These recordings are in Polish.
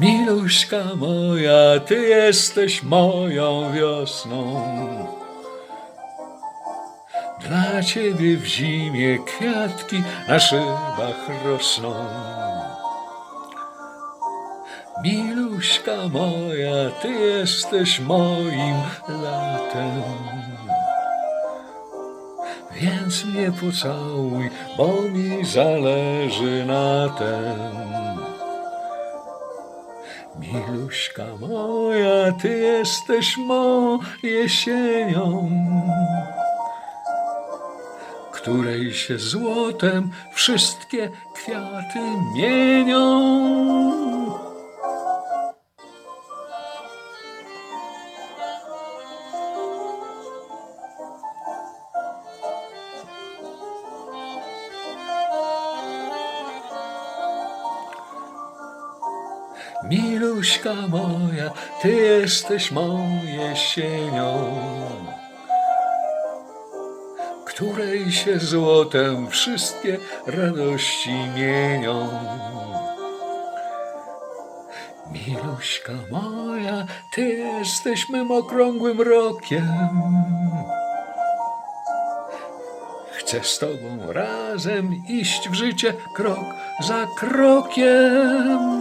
Miluśka moja, ty jesteś moją wiosną. Dla ciebie w zimie kwiatki na szybach rosną. Miluśka moja, ty jesteś moim latem. Więc mnie pocałuj, bo mi zależy na tem. Miluśka moja, ty jesteś mą jesienią, której się złotem wszystkie kwiaty mienią. Miluśka moja, ty jesteś mą jesienią, której się złotem wszystkie radości mienią. Miluśka moja, ty jesteś mym okrągłym rokiem. Chcę z tobą razem iść w życie krok za krokiem.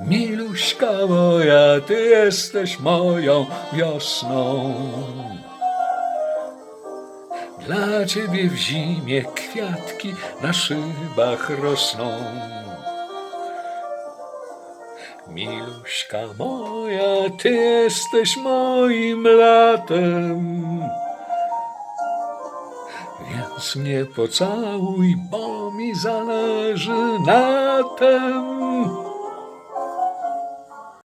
Miluśka moja, ty jesteś moją wiosną. Dla ciebie w zimie kwiatki na szybach rosną. Miluśka moja, ty jesteś moim latem. Więc mnie pocałuj, bo mi zależy na tem.